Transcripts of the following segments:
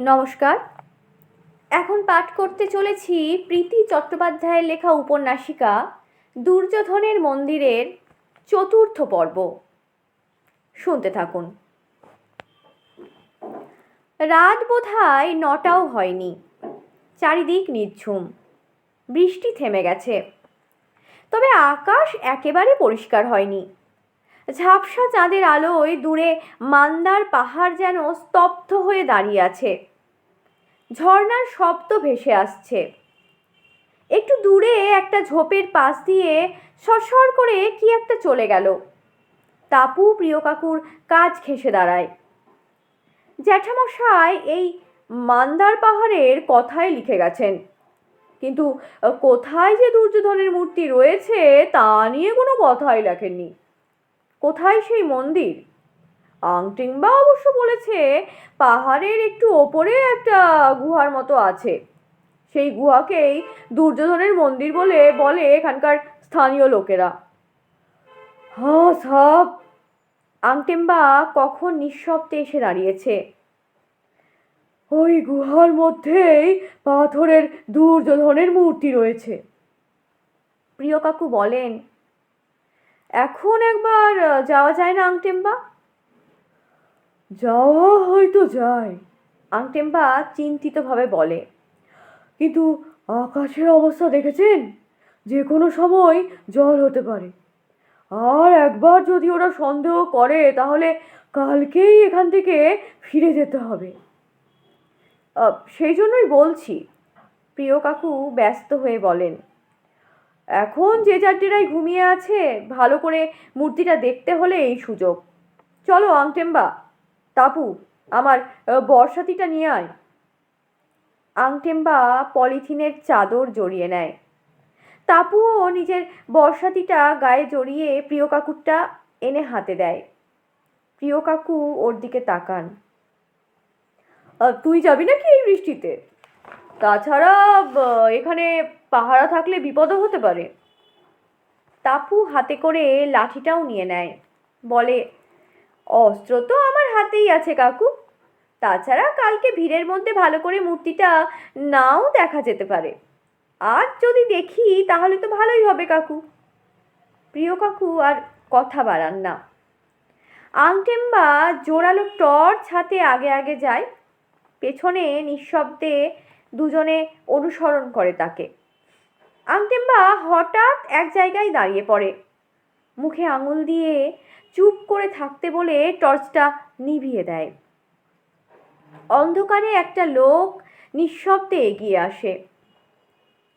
নমস্কার। এখন পাঠ করতে চলেছি প্রীতি চট্টোপাধ্যায়ের লেখা উপন্যাসিকা দুর্যোধনের মন্দিরের চতুর্থ পর্ব। শুনতে থাকুন। রাত বোধহয় নটাও হয়নি। চারিদিক নিঝুম বৃষ্টি থেমে গেছে। তবে আকাশ একেবারে পরিষ্কার হয়নি। ঝাপসা চাঁদের আলোয় দূরে মান্দার পাহাড় যেন স্তব্ধ হয়ে দাঁড়িয়ে আছে। ঝর্নার শব্দ ভেসে আসছে। একটু দূরে একটা ঝোপের পাশ দিয়ে সরসর করে কি একটা চলে গেল। তাপু, প্রিয় কাকুর কাজ ঘেসে দাঁড়ায়। জ্যাঠামশাই এই মান্দার পাহাড়ের কথাই লিখে গেছেন। কিন্তু কোথায় যে দুর্যোধনের মূর্তি রয়েছে তা নিয়ে কোনো কথাই লেখেননি। কোথায় সেই মন্দির? আংটিংবা অবশ্য বলেছে পাহাড়ের একটু ওপরে একটা গুহার মতো আছে। সেই গুহাকেই দুর্যোধনের মন্দির বলে বলে এখানকার স্থানীয় লোকেরা। হ্যাঁ সব। আংটেম্বা কখন নিঃশব্দে এসে দাঁড়িয়েছে। ওই গুহার মধ্যেই পাথরের দুর্যোধনের মূর্তি রয়েছে। প্রিয় কাকু বলেন এখন একবার যাওয়া যায় না আংটেম্বা যাওয়া হয়তো যায় আংটেম্বা চিন্তিতভাবে বলে। কিন্তু আকাশের অবস্থা দেখেছেন? যে কোনো সময় জল হতে পারে। আর একবার যদি ওরা সন্দেহ করে, তাহলে কালকেই এখান থেকে ফিরে যেতে হবে। সেই জন্যই বলছি, প্রিয় কাকু ব্যস্ত হয়ে বলেন। এখন যে যাত্রীরাই ঘুমিয়ে আছে, ভালো করে মূর্তিটা দেখতে হলে এই সুযোগ। চলো, আংটেম্বা। তাপু, আমার বর্ষাতিটা নিয়ে আয়। আংটেম্বা পলিথিনের চাদর জড়িয়ে নেয়। তাপুও নিজের বর্ষাতিটা গায়ে জড়িয়ে প্রিয় কাকুরটা এনে হাতে দেয়। প্রিয় কাকু ওর দিকে তাকান। তুই যাবি নাকি এই বৃষ্টিতে? তাছাড়া এখানে পাহারা থাকলে বিপদও হতে পারে। তাপু হাতে করে লাঠিটাও নিয়ে নেয়। বলে, অস্ত্র তো আমার হাতেই আছে, কাকু। তাছাড়া কালকে ভিড়ের মধ্যে ভালো করে মূর্তিটা নাও দেখা যেতে পারে। আজ যদি দেখি, তাহলে তো ভালোই হবে, কাকু। প্রিয় কাকু, আর কথা বাড়ান না। আংটেম্বা জোরালো টর্চ হাতে আগে আগে যায়। পেছনে নিঃশব্দে দুজনে অনুসরণ করে তাকে। আংটেম্বা হঠাৎ এক জায়গায় দাঁড়িয়ে পড়ে। মুখে আঙুল দিয়ে চুপ করে থাকতে বলে টর্চটা নিভিয়ে দেয়। অন্ধকারে একটা লোক নিঃশব্দে এগিয়ে আসে।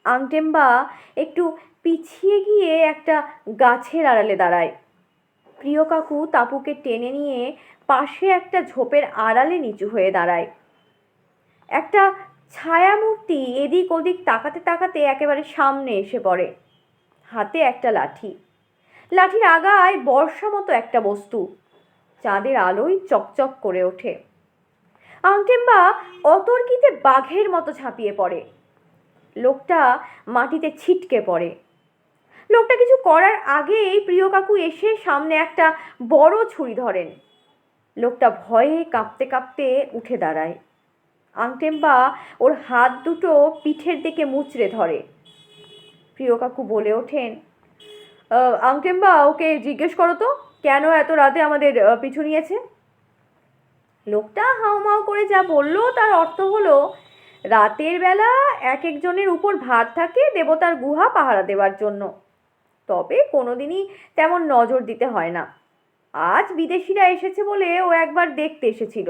আংটেম্বা একটু পিছিয়ে গিয়ে একটা গাছের আড়ালে দাঁড়ায়। প্রিয় কাকু তাপুকে টেনে নিয়ে পাশে একটা ঝোপের আড়ালে নিচু হয়ে দাঁড়ায়। একটা ছায়ামূর্তি এদিক ওদিক তাকাতে তাকাতে একেবারে সামনে এসে পড়ে। হাতে একটা লাঠি। লাঠির আগায় বর্ষা মতো একটা বস্তু। চাঁদের আলোয় চকচক করে ওঠে। আংটেম্বা অতর্কিতে বাঘের মতো ঝাঁপিয়ে পড়ে। লোকটা মাটিতে ছিটকে পড়ে। লোকটা কিছু করার আগেই প্রিয় কাকু এসে সামনে একটা বড় ছুরি ধরেন। লোকটা ভয়ে কাঁপতে কাঁপতে উঠে দাঁড়ায়। আংটেম্বা ওর হাত দুটো পিঠের দিকে মুচড়ে ধরে। প্রিয় কাকু বলে ওঠেন "আহ, আংটেম্বা ওকে জিজ্ঞেস করো তো কেন এত রাতে আমাদের পিছু নিয়েছে? লোকটা হাউমাউ করে যা বলল তার অর্থ হলো রাতের বেলা এক একজনের উপর ভার থাকে দেবতার গুহা পাহারা দেওয়ার জন্য। তবে কোনোদিনই তেমন নজর দিতে হয় না। আজ বিদেশিরা এসেছে বলে ও একবার দেখতে এসেছিল।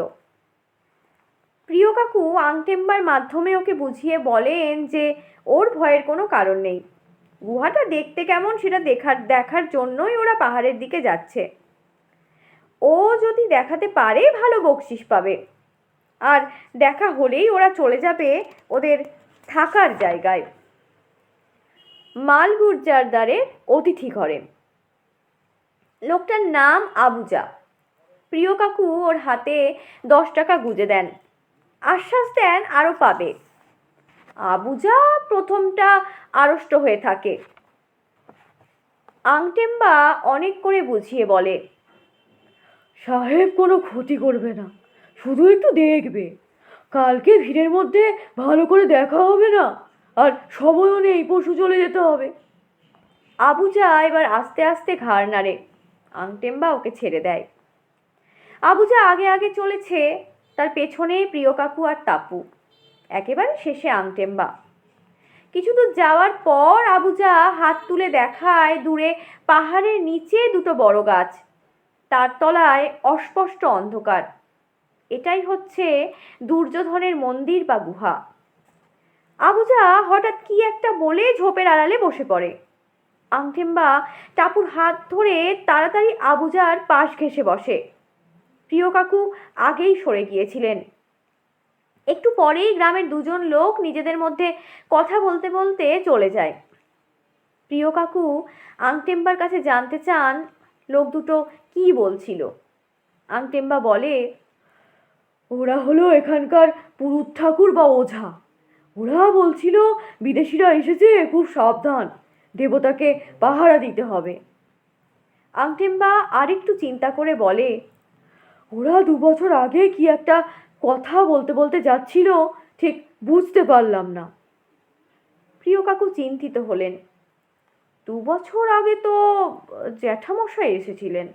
প্রিয় কাকু আংটেম্বার মাধ্যমে ওকে বুঝিয়ে বলেন যে ওর ভয়ের কোনো কারণ নেই। গুহাটা দেখতে কেমন সেটা দেখার দেখার জন্যই ওরা পাহাড়ের দিকে যাচ্ছে। ও যদি দেখাতে পারে, ভালো বকশিস পাবে। আর দেখা হলেই ওরা চলে যাবে ওদের থাকার জায়গায়। মাল গুর্জারদারের অতিথি ঘরে। লোকটার নাম আবুজা। প্রিয় কাকু, ওর হাতে দশ টাকা গুঁজে দেন। আশ্বাস দেন আরও পাবে। আবুজা প্রথমটা আড়ষ্ট হয়ে থাকে। আংটেম্বা অনেক করে বুঝিয়ে বলে, সাহেব, কোনো ক্ষতি করবে না শুধু একটু দেখবে। কালকে ভিড়ের মধ্যে ভালো করে দেখা হবে না, আর সময়ও নেই পশু চলে যেতে হবে। আবুজা এবার আস্তে আস্তে ঘাড় নাড়ে। আংটেম্বা ওকে ছেড়ে দেয়। আবুজা আগে আগে চলেছে তার পেছনে প্রিয় কাকু আর তাপু। একেবারে শেষে আংটেম্বা। কিছু দূর যাওয়ার পর আবুজা হাত তুলে দেখায় দূরে পাহাড়ের নিচে দুটো বড় গাছ। তার তলায় অস্পষ্ট অন্ধকার। এটাই হচ্ছে দুর্যোধনের মন্দির বা গুহা। আবুজা হঠাৎ কি একটা বলে ঝোপের আড়ালে বসে পড়ে। আংটেম্বা, টাপুর হাত ধরে তাড়াতাড়ি আবুজার পাশ ঘেঁষে বসে। প্রিয় কাকু আগেই সরে গিয়েছিলেন। একটু পরেই গ্রামের দুজন লোক নিজেদের মধ্যে কথা বলতে বলতে চলে যায়। প্রিয় কাকু আংটেম্বার কাছে জানতে চান লোক দুটো কি বলছিল? আংটেম্বা বলে, ওরা হলো এখানকার পুরুত ঠাকুর বা ওঝা। ওরা বলছিল বিদেশিরা এসেছে, খুব সাবধান। দেবতাকে পাহারা দিতে হবে। আংটেম্বা আরেকটু চিন্তা করে বলে ওরা দু বছর আগে কি একটা কথা বলতে বলতে যাচ্ছিল, ঠিক বুঝতে পারলাম না। প্রিয় কাকু চিন্তিত হলেন। দু বছর আগে তো জ্যাঠামশাই এসেছিলেন।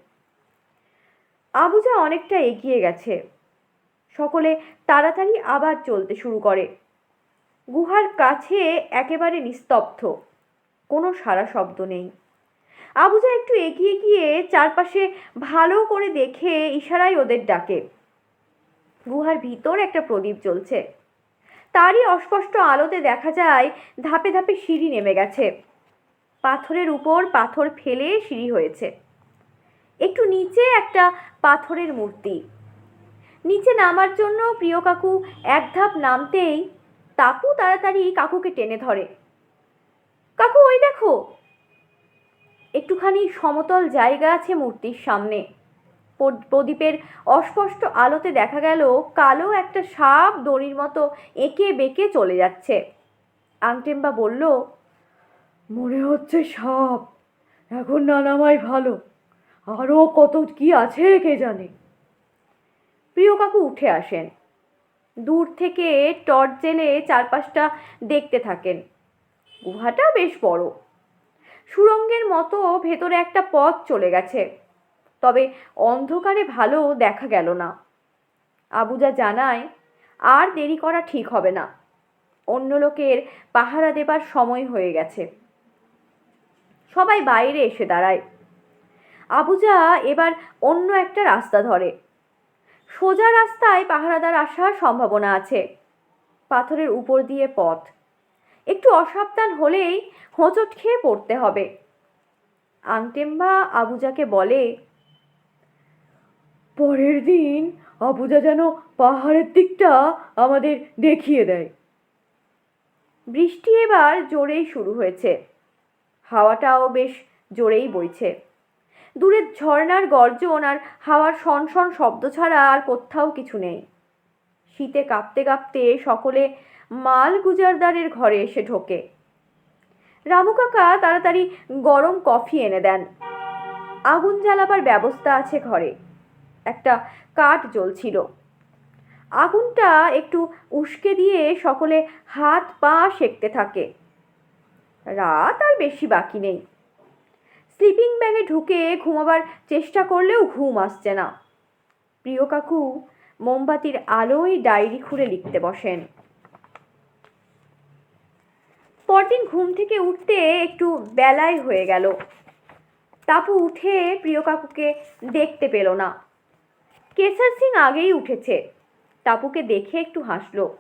আবুজা অনেকটা এগিয়ে গেছে। সকলে তাড়াতাড়ি আবার চলতে শুরু করে। গুহার কাছে একেবারে নিস্তব্ধ। কোনো সারা শব্দ নেই। আবুজা একটু এগিয়ে গিয়ে চারপাশে ভালো করে দেখে ইশারায় ওদের ডাকে। গুহার ভিতর একটা প্রদীপ জ্বলছে। তারই অস্পষ্ট আলোতে দেখা যায়, ধাপে ধাপে সিঁড়ি নেমে গেছে। পাথরের উপর পাথর ফেলে সিঁড়ি হয়েছে। একটু নিচে একটা পাথরের মূর্তি। নিচে নামার জন্য প্রিয় কাকু এক ধাপ নামতেই তাপু তাড়াতাড়ি কাকুকে টেনে ধরে। কাকু, ওই দেখো! একটুখানি সমতল জায়গা আছে মূর্তির সামনে। প্রদীপের অস্পষ্ট আলোতে দেখা গেল কালো একটা সাপ দড়ির মতো এঁকে বেঁকে চলে যাচ্ছে। আংটেম্বা বলল, মনে হচ্ছে সাপ। এখন না নামাই ভালো। আরও কত কি আছে কে জানে? প্রিয় কাকু উঠে আসেন। দূর থেকে টর্চ জেলে চারপাশটা দেখতে থাকেন। গুহাটা বেশ বড়। সুরঙ্গের মতো ভেতরে একটা পথ চলে গেছে। তবে অন্ধকারে ভালো দেখা গেল না। আবুজা জানায়, আর দেরি করা ঠিক হবে না। অন্য লোকের পাহারা দেবার সময় হয়ে গেছে। সবাই বাইরে এসে দাঁড়ায়। আবুজা এবার অন্য একটা রাস্তা ধরে। সোজা রাস্তায় পাহারাদার আসার সম্ভাবনা আছে। পাথরের উপর দিয়ে পথ। একটু অসাবধান হলেই হোঁচট খেয়ে পড়তে হবে। আংটেম্বা আবুজাকে বলে, পরের দিন আবুজা যেন পাহাড়ের দিকটা আমাদের দেখিয়ে দেয়। বৃষ্টি এবার জোরেই শুরু হয়েছে। হাওয়াটাও বেশ জোরেই বইছে। দূরের ঝর্ণার গর্জন আর হাওয়ার শনশন শব্দ ছাড়া আর কোথাও কিছু নেই। শীতে কাঁপতে কাঁপতে সকলে মাল গুজারদারের ঘরে এসে ঢোকে। রামু কাকা তাড়াতাড়ি গরম কফি এনে দেন। আগুন জ্বালাবার ব্যবস্থা আছে ঘরে। একটা কাঠ জ্বলছিল। আগুনটা একটু উস্কে দিয়ে সকলে হাত পা সেঁকতে থাকে। রাত আর বেশি বাকি নেই। স্লিপিং ব্যাগে ঢুকে ঘুমাবার চেষ্টা করলেও ঘুম আসছে না। প্রিয় কাকু, মোমবাতির আলোয় ডায়েরি খুলে লিখতে বসেন। পরদিন ঘুম থেকে উঠতে একটু বেলায় হয়ে গেল। তাপু উঠে প্রিয় কাকুকে দেখতে পেল না। কেসার সিং আগেই উঠেছে। তাপুকে দেখে একটু হাসলো।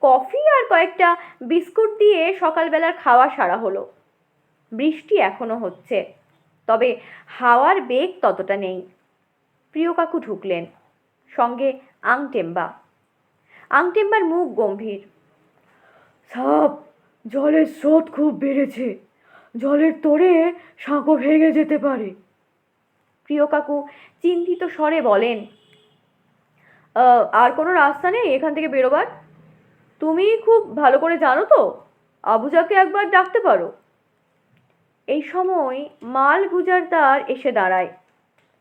কফি আর কয়েকটা বিস্কুট দিয়ে সকালবেলার খাওয়া সারা হলো। বৃষ্টি এখনও হচ্ছে, তবে হাওয়ার বেগ ততটা নেই। প্রিয় কাকু ঢুকলেন, সঙ্গে আংটেম্বা। আংটেম্বার মুখ গম্ভীর। সাপ জলের স্রোত খুব বেড়েছে। জলের তোড়ে সাঁকো ভেঙে যেতে পারে। প্রিয় কাকু, চিন্তিত স্বরে বলেন আর কোনো রাস্তা নেই এখান থেকে বেরোবার? তুমি খুব ভালো করে জানো তো, আবুজাকে একবার ডাকতে পারো? এই সময় মাল গুজারদার এসে দাঁড়ায়।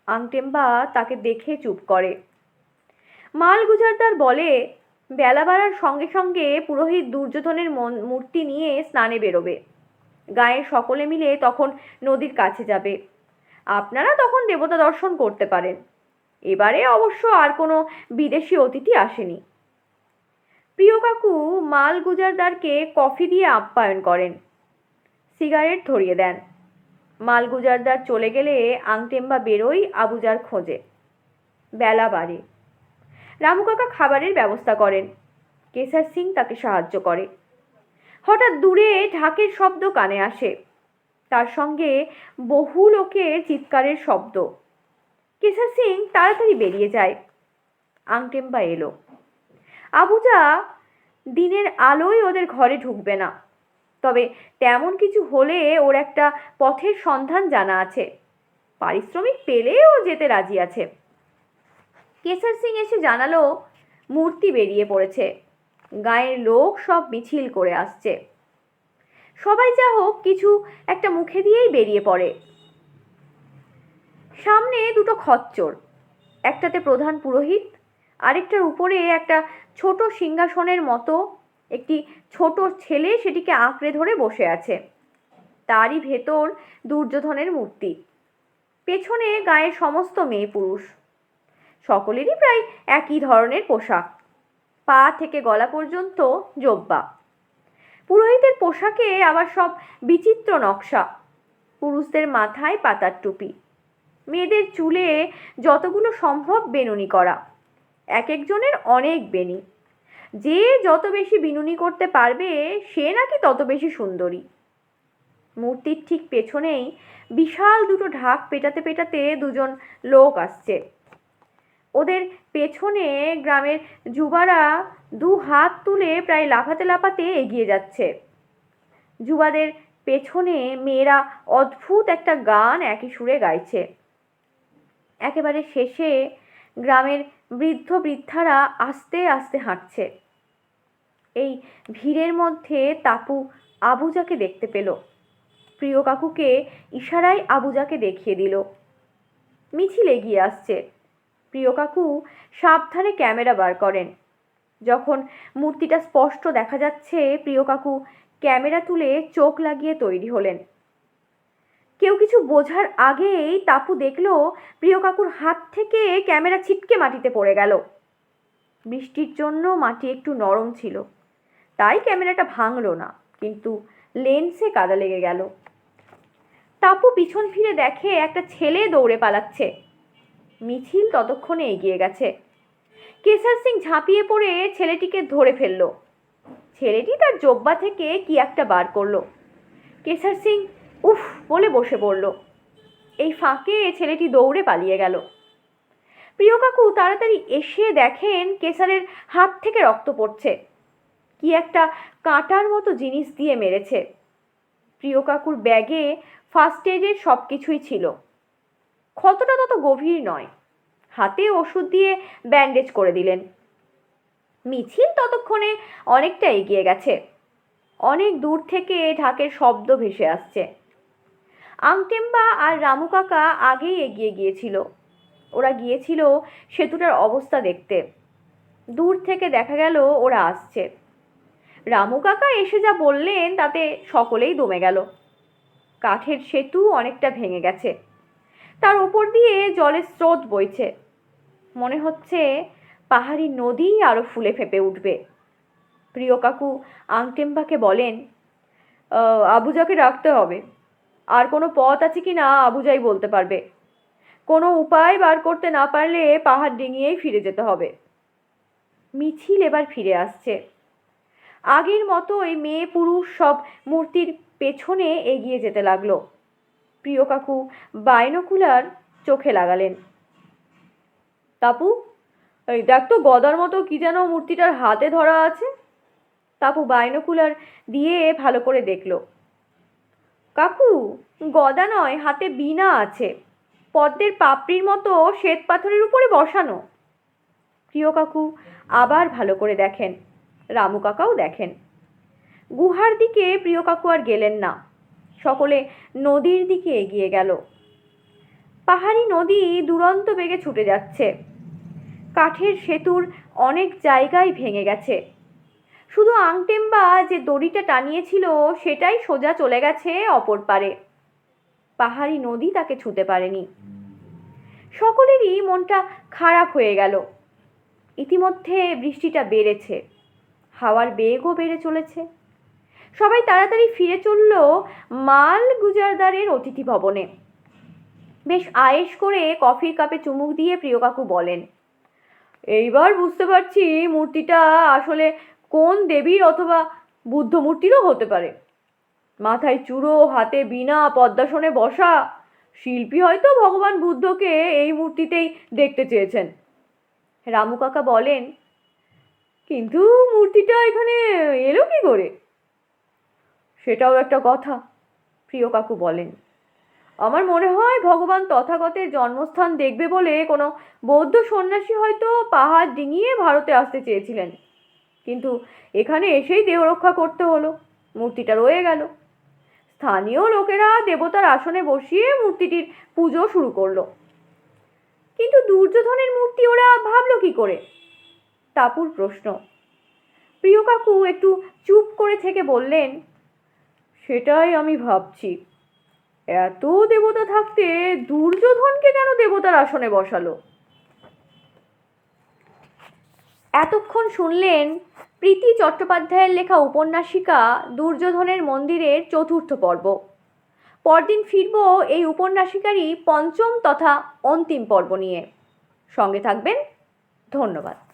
আংটেম্বা তাকে দেখে চুপ করে। মাল গুজারদার বলে বেলা বাড়ার সঙ্গে সঙ্গে পুরোহিত দুর্যোধনের মূর্তি নিয়ে স্নানে বেরোবে। গায়ের সকলে মিলে তখন নদীর কাছে যাবে। আপনারা তখন দেবতা দর্শন করতে পারেন। এবারে অবশ্য আর কোনো বিদেশি অতিথি আসেনি। প্রিয় কাকু, মাল গুজারদারকে কফি দিয়ে আপ্যায়ন করেন। সিগারেট ধরিয়ে দেন। মাল গুজারদার চলে গেলে আংটেম্বা বেরোই আবুজার খোঁজে। বেলা বাড়ে। রামু কাকা খাবারের ব্যবস্থা করেন। কেসার সিং তাকে সাহায্য করে। হঠাৎ দূরে ঢাকের শব্দ কানে আসে। তার সঙ্গে বহু লোকের চিৎকারের শব্দ। কেসার সিং তাড়াতাড়ি বেরিয়ে যায়। আংটেম্বা এলো। আবুজা দিনের আলোয় ওদের ঘরে ঢুকবে না। তবে তেমন কিছু হলে ওর একটা পথের সন্ধান জানা আছে। পারিশ্রমিক পেলেও যেতে রাজি আছে। কেসার সিং এসে জানালো, মূর্তি বেরিয়ে পড়েছে। গায়ের লোক সব মিছিল করে আসছে। সবাই যা হোক, কিছু একটা মুখে দিয়েই বেরিয়ে পড়ে। সামনে দুটো খচ্চর, একটাতে প্রধান পুরোহিত, আরেকটার উপরে একটা ছোট সিংহাসনের মতো একটি ছোট ছেলে সেটিকে আঁকড়ে ধরে বসে আছে। তারই ভেতর দুর্যোধনের মূর্তি। পেছনে গায়ের সমস্ত মেয়ে পুরুষ। সকলেরই প্রায় একই ধরনের পোশাক। পা থেকে গলা পর্যন্ত জব্বা। পুরোহিতের পোশাকে আবার সব বিচিত্র নকশা। পুরুষদের মাথায় পাতার টুপি। মেয়েদের চুলে যতগুলো সম্ভব বেনুনি করা। এক একজনের অনেক বেনি যে যত বেশি বিনুনি করতে পারবে, সে নাকি তত বেশি সুন্দরী। মূর্তির ঠিক পেছনেই বিশাল দুটো ঢাক পেটাতে পেটাতে দুজন লোক আসছে। ওদের পেছনে গ্রামের যুবারা দু হাত তুলে প্রায় লাফাতে লাফাতে এগিয়ে যাচ্ছে। যুবাদের পেছনে মেয়েরা অদ্ভুত একটা গান একই সুরে গাইছে। একেবারে শেষে গ্রামের বৃদ্ধ বৃদ্ধারা আস্তে আস্তে হাঁটছে। এই ভিড়ের মধ্যে তাপু আবুজাকে দেখতে পেল। প্রিয় কাকুকে ইশারায় আবুজাকে দেখিয়ে দিল। মিছিল এগিয়ে আসছে। প্রিয় কাকু, সাবধানে ক্যামেরা বার করেন। যখন মূর্তিটা স্পষ্ট দেখা যাচ্ছে, প্রিয় কাকু ক্যামেরা তুলে চোখ লাগিয়ে তৈরি হলেন। কেউ কিছু বোঝার আগেই তাপু দেখল, প্রিয় কাকুর হাত থেকে ক্যামেরা ছিটকে মাটিতে পড়ে গেল। বৃষ্টির জন্য মাটি একটু নরম ছিল। তাই ক্যামেরাটা ভাঙলো না, কিন্তু লেন্সে কাদা লেগে গেল। তাপু পিছন ফিরে দেখে একটা ছেলে দৌড়ে পালাচ্ছে। মিছিল ততক্ষণে এগিয়ে গেছে। কেসার সিং ঝাঁপিয়ে পড়ে ছেলেটিকে ধরে ফেলল। ছেলেটি তার জব্বা থেকে কি একটা বার করল। কেসার সিং উফ বলে বসে পড়ল। এই ফাঁকে ছেলেটি দৌড়ে পালিয়ে গেল। প্রিয় কাকু, তাড়াতাড়ি এসে দেখেন কেশারের হাত থেকে রক্ত পড়ছে। কি একটা কাঁটার মতো জিনিস দিয়ে মেরেছে। প্রিয় কাকুর ব্যাগে ফার্স্ট এডের সব কিছুই ছিল। ক্ষতটা তত গভীর নয়। হাতে ওষুধ দিয়ে ব্যান্ডেজ করে দিলেন। মিছিল ততক্ষণে অনেকটা এগিয়ে গেছে। অনেক দূর থেকে ঢাকের শব্দ ভেসে আসছে। আংটেম্বা আর রামু কাকা আগেই এগিয়ে গিয়েছিল। ওরা গিয়েছিল সেতুটার অবস্থা দেখতে। দূর থেকে দেখা গেল ওরা আসছে। রামু কাকা এসে যা বললেন তাতে সকলেই দমে গেল। কাঠের সেতু অনেকটা ভেঙে গেছে। তার ওপর দিয়ে জলের স্রোত বইছে। মনে হচ্ছে পাহাড়ি নদী আরও ফুলে ফেপে উঠবে। প্রিয় কাকু আংটেম্বাকে বলেন "আহ, আবুজাকে রাখতে হবে। আর কোনো পথ আছে কি না আবুজাই বলতে পারবে। কোনো উপায় বার করতে না পারলে পাহাড় ডিঙিয়েই ফিরে যেতে হবে। মিছিল এবার ফিরে আসছে। আগের মতো ওই মেয়ে পুরুষ সব মূর্তির পেছনে এগিয়ে যেতে লাগল। প্রিয় কাকু, বাইনোকুলার চোখে লাগালেন। তাপু, এই দেখ তো গদার মতো কি যেন মূর্তিটার হাতে ধরা আছে। তাপু বাইনোকুলার দিয়ে ভালো করে দেখল। কাকু, গদা নয়, হাতে বীণা আছে। পদ্মের পাপড়ির মতো শ্বেত পাথরের উপরে বসানো। প্রিয় কাকু, আবার ভালো করে দেখেন। রামু কাকাও দেখেন। গুহার দিকে প্রিয় কাকু আর গেলেন না। সকলে নদীর দিকে এগিয়ে গেল। পাহাড়ি নদী দুরন্ত বেগে ছুটে যাচ্ছে। কাঠের সেতুর অনেক জায়গায় ভেঙে গেছে। শুধু আংটেম্বা যে দড়িটা টানিয়েছিল, সেটাই সোজা চলে গেছে অপর পারে। পাহাড়ি নদী তাকে ছুঁতে পারেনি। সকলেরই মনটা খারাপ হয়ে গেল। ইতিমধ্যে বৃষ্টিটা বেড়েছে। হাওয়ার বেগও বেড়ে চলেছে। সবাই তাড়াতাড়ি ফিরে চলল মাল গুজারদারের অতিথি ভবনে। বেশ আয়েশ করে কফির কাপে চুমুক দিয়ে প্রিয় কাকু বলেন, এইবার বুঝতে পারছি মূর্তিটা আসলে কোন দেবীর অথবা বুদ্ধ মূর্তিরও হতে পারে। মাথায় চূড়ো হাতে বীণা, পদ্মাসনে বসা, শিল্পী হয়তো ভগবান বুদ্ধকে এই মূর্তিতেই দেখতে চেয়েছেন। রামু কাকা বলেন, কিন্তু মূর্তিটা এখানে এলো কি করে? সেটাও একটা কথা, প্রিয় কাকু বলেন। আমার মনে হয় ভগবান তথাগতের জন্মস্থান দেখবে বলে কোনো বৌদ্ধ সন্ন্যাসী হয়তো পাহাড় ডিঙিয়ে ভারতে আসতে চেয়েছিলেন। কিন্তু এখানে এসেই দেহ রক্ষা করতে হলো, মূর্তিটা রয়ে গেল। স্থানীয় লোকেরা দেবতার আসনে বসিয়ে মূর্তিটির পুজো শুরু করল। কিন্তু দুর্যোধনের মূর্তি ওরা ভাবলো কি করে? তাপুর প্রশ্ন। প্রিয় কাকু একটু চুপ করে থেকে বললেন সেটাই আমি ভাবছি। এত দেবতা থাকতে দুর্যোধনকে কেন দেবতার আসনে বসালো? এতক্ষণ শুনলেন প্রীতি চট্টোপাধ্যায়ের লেখা উপন্যাসিকা দুর্যোধনের মন্দিরের চতুর্থ পর্ব। পরদিন ফিরব এই উপন্যাসিকারই পঞ্চম তথা অন্তিম পর্ব নিয়ে। সঙ্গে থাকবেন, ধন্যবাদ।